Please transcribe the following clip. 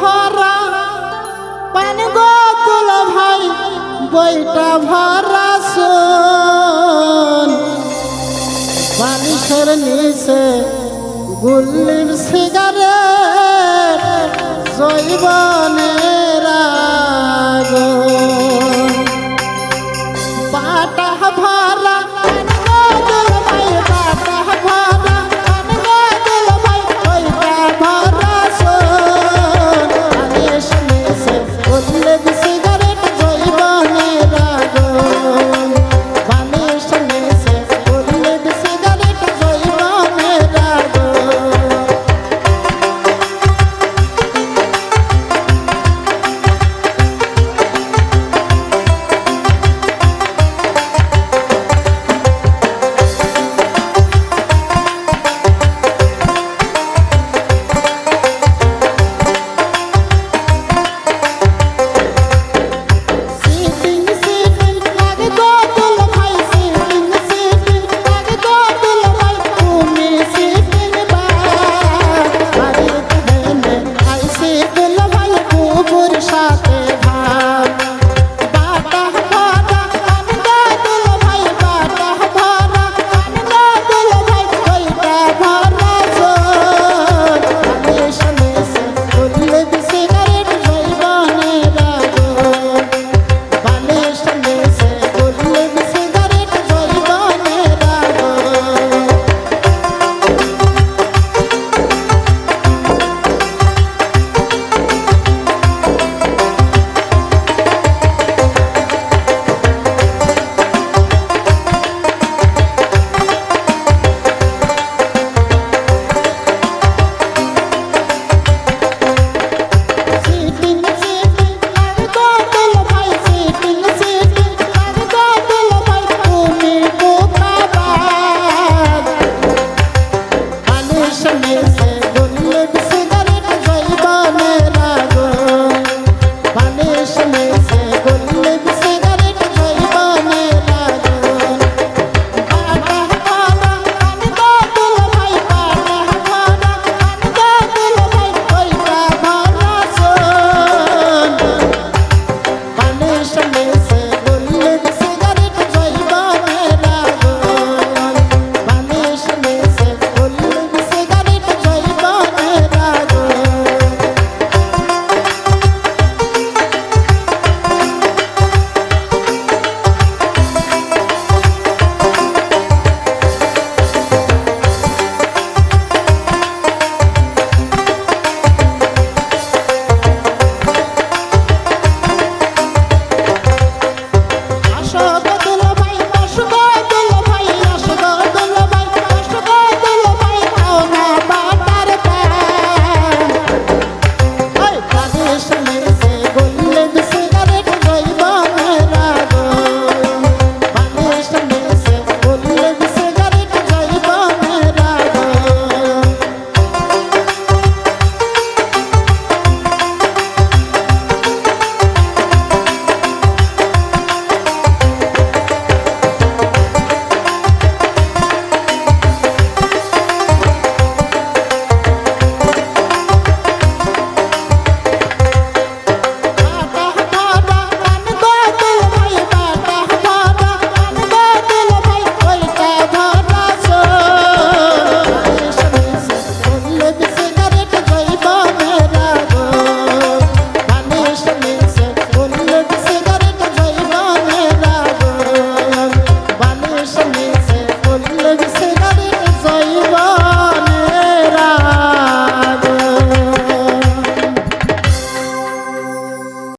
ভরা। পান গো তোল ভাই বইটা ভরা শোন। বালিশের নিচে গুল্লির সিগারেট জৈবা